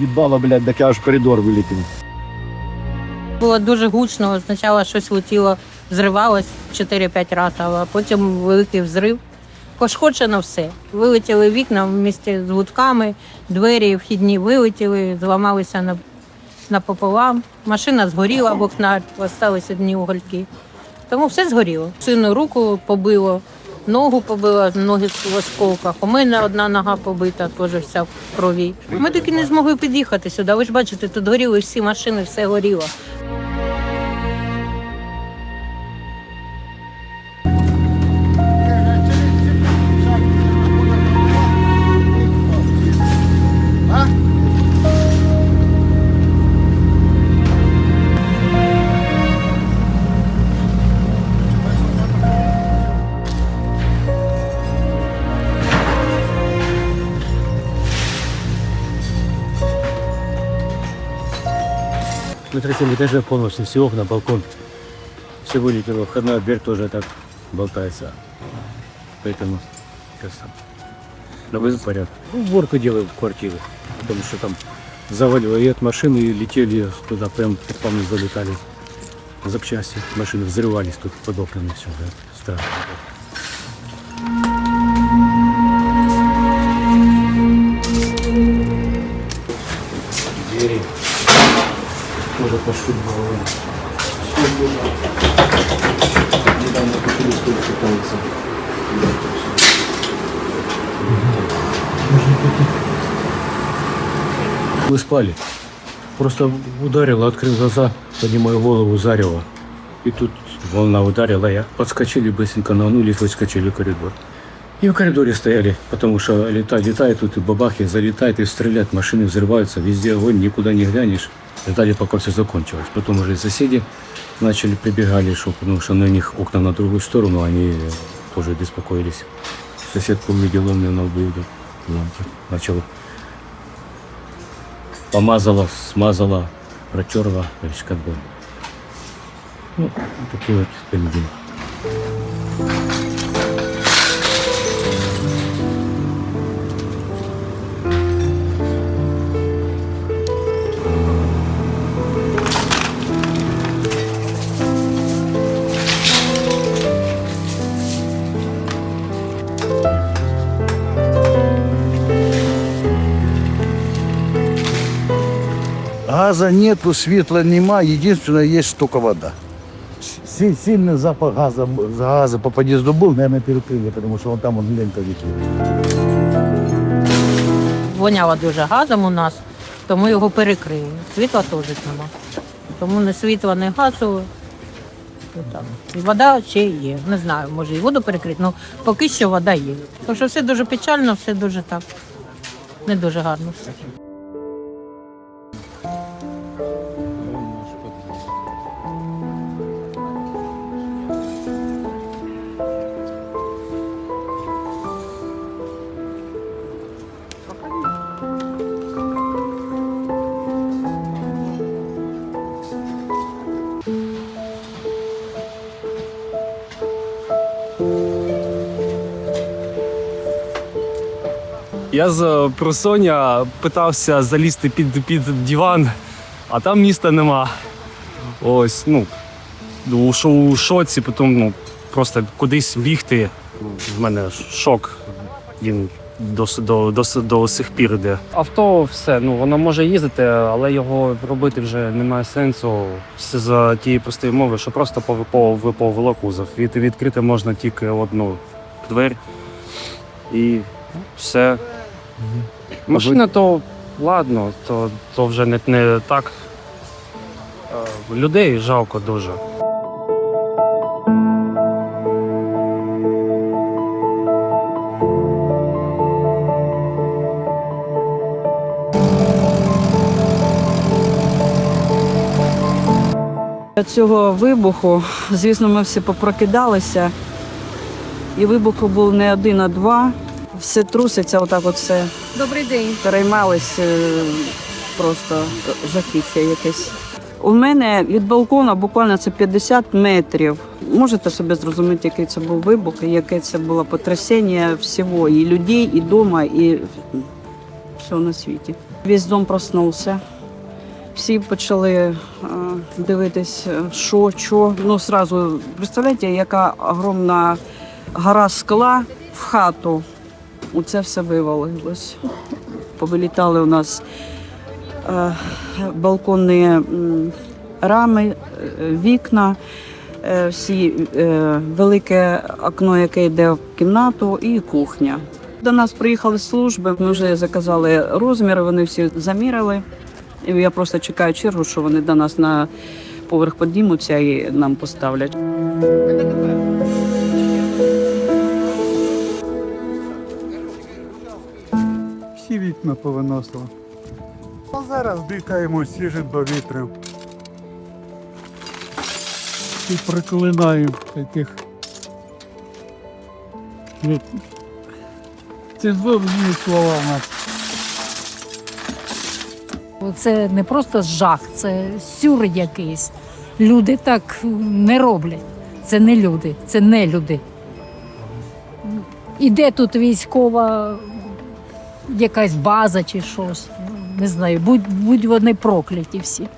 Їбало, блядь, так я аж в коридор вилетів. Було дуже гучно, спочатку щось летіло, зривалось 4-5 разів, а потім великий взрив. Пошкоджено все. Вилетіли вікна в місті з гудками, двері вхідні вилетіли, зламалися на, напополам. Машина згоріла, вікна, залишилися одні угольки. Тому все згоріло. Сину руку побило, ногу побила, ноги в осколках. У мене одна нога побита, теж вся в крові. Ми таки не змогли під'їхати сюди. Ви ж бачите, тут горіли всі машини, все горіло. На третьем этаже полностью все окна, балкон. Все вылетело. Входная дверь тоже так болтается. Поэтому сейчас там наводим порядок. Ну, уборку делаю в квартире. Потому что там завалило и от машины, и летели туда, прям по мне залетали запчасти. Машины взрывались тут под окнами все, да. Страшно. Пошибало. Недавно купили столько пытался. Мы спали. Просто ударило, открыл глаза, поднимаю голову, зарево. И тут волна ударила, я подскочили быстренько нагнулись, выскочили в коридор. И в коридоре стояли, потому что летает, летает тут и бабахи, залетает и стреляет, машины взрываются, везде огонь, никуда не глянешь. Ждали, пока все закончилось. Потом уже соседи начали, прибегали, шо, потому что на них окна на другую сторону, они э, тоже беспокоились. Соседку увидел, он мне на лбу идет. лампа. Начал помазала, смазала, протерла, то есть как бы ну, такие вот люди. Газа нету, світла нема, единственное, есть только вода. Си- Сильный запах газа, газа по подъезду был, наверное, перекрыли, потому что вон там он лента летит. Воняло дуже газом у нас, тому його перекрили. Світла теж нема. Тому не світла, не газу. Ну, там. І вода ще є. Не знаю, може і воду перекрити, але поки що вода є. Тому що все дуже печально, все дуже так. Не дуже гарно все. Я з просоння питався залізти під, під диван, а там міста нема. Ось, ну, у, шоці, потім ну, просто кудись бігти. В мене шок. Він до, до, до, до сих пір йде. Авто все, ну воно може їздити, але його робити вже немає сенсу з за тієї простої мови, що просто по, по, по кузов. Від, відкрити можна тільки одну двері. І все. Машина то ладно, то, то вже не, не так. Е, Людей жалко дуже. Цього вибуху, звісно, ми всі попрокидалися. І вибуху був не один, а два. Все труситься, отак от все. Добрий день. Переймались е, просто жахіття якесь. У мене від балкона буквально це 50 метрів. Можете собі зрозуміти, який це був вибух, і яке це було потрясіння всього, і людей, і дома, і всього на світі. Весь дом проснувся. Всі почали е, дивитись, е, що, що. Ну, сразу, представляєте, яка огромна гора скла в хату. Оце все вивалилось. Повилітали у нас е, балконні рами, е, вікна, е, всі велике окно, яке йде в кімнату, і кухня. До нас приїхали служби, ми вже заказали розміри, вони всі заміряли. І я просто чекаю чергу, що вони до нас на поверх піднімуться і нам поставлять. Вікна повиносило. А зараз дихаємо свіжим повітрям. І проклинаємо таких. Це зовсім слова нас. Це не просто жах, це сюр якийсь. Люди так не роблять. Це не люди, це не люди. Іде тут військова якась база чи щось. Не знаю, будь, будь вони прокляті всі.